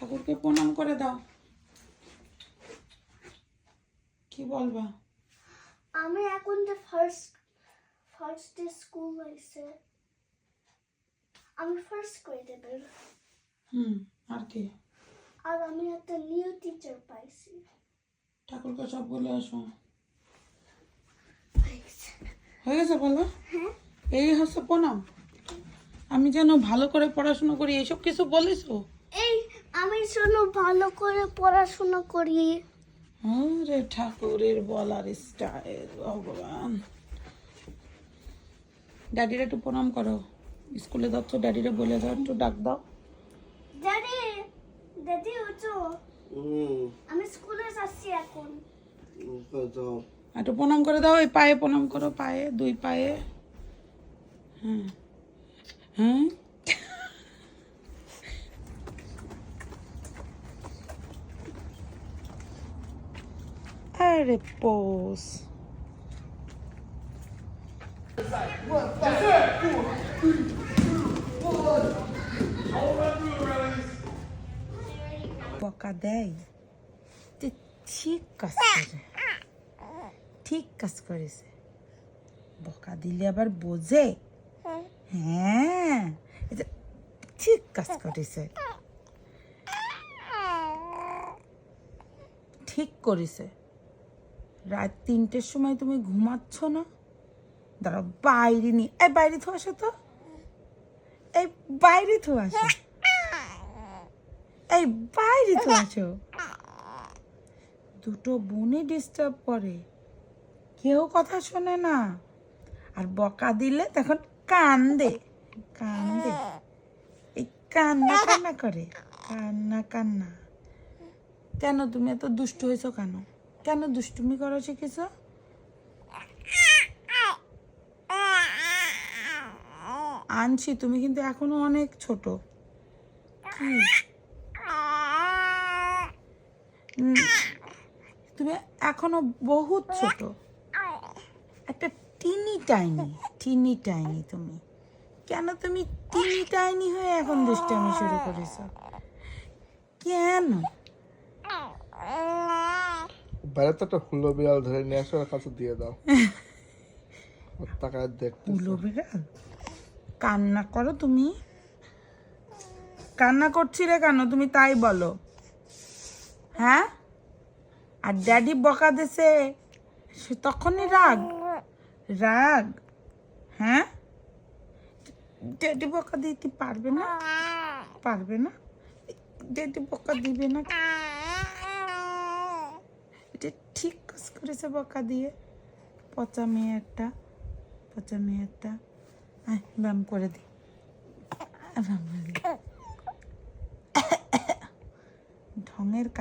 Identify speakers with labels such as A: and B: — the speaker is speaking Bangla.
A: ঠাকুরকে প্রণাম করে দাও। কি বলবা?
B: আমি এখন যে ফার্স্ট ফার্স্ট ডে স্কুল হয়েছে আমি ফার্স্ট গ্রেডে বের
A: হুম আর কি?
B: আর আমি একটা নিউ টিচার পাইছি।
A: ঠাকুরকে সব বলে আসো। হয়ে গেছে বলো?
B: হ্যাঁ।
A: এই হচ্ছে প্রণাম। আমি যেন ভালো করে পড়াশোনা করি এসব কিছু বলিস
B: আমি শুনো ভালো করে পড়াশোনা করি।
A: আরে ঠাকুরের বলার স্টাইল ভগবান। ড্যাডিরা একটু প্রণাম করো। স্কুলে যাচ্ছ ড্যাডিরা বলে দাও একটু ডাক দাও।
B: ড্যাডি ড্যাডি উঠো।
C: হুম।
B: আমি স্কুলে যাচ্ছি এখন।
A: একটু প্রণাম করে দাও এই পায়ে প্রণাম করো পায়ে দুই পায়ে। হ্যাঁ। হ্যাঁ? বকা দেয় ঠিক কাজ করে ঠিক কাজ করেছে বকা দিলে আবার বোঝে হ্যাঁ এটা ঠিক কাজ করেছে ঠিক করেছে রাত তিনটের সময় তুমি ঘুমাচ্ছ না? দাঁড়াও, বাইরে নিয়ে এই বাইরে থো আসো তো। এই বাইরে থো আসো। এই বাইরে থো আসো। দুটো বোনে ডিস্টার্ব করে। কেউ কথা শোনে না। আর বকা দিলে তখন কান্দে কান্দে। এই কান্না কান্না করে, কান্না কান্না। কেন তুমি এত দুষ্ট হয়েছো কেন? কেন দুষ্টুমি করা শিখেছ? আনছি, তুমি কিন্তু এখনও অনেক ছোট। তুমি এখনও বহুত ছোট। একটা টিনি টাইনি টিনি টাইনি তুমি। কেন তুমি টিনি টাইনি হয়ে এখন দুষ্টামি শুরু করেছ? কেন?
C: বাইরে তো একটা হুলো বিড়াল ধরে নিয়ে আসো কাছে দিয়ে দাও। তাকায় দেখতে
A: উলো বিড়াল? কান্না করো তুমি। কান্না করছিলে কেন? তুমি তাই বলো। হ্যাঁ? আর ড্যাডি বকা দিছে। সে তখনই রাগ। রাগ? হ্যাঁ? ড্যাডি বকা দিতে পারবে না? পারবে না? ড্যাডি বকা দিবে না এটা ঠিক করেছে বকা দিয়ে। পচা মেয়ে একটা, পচা মেয়ে একটা। ব্যায়াম করে দিই। ঢঙের কাজ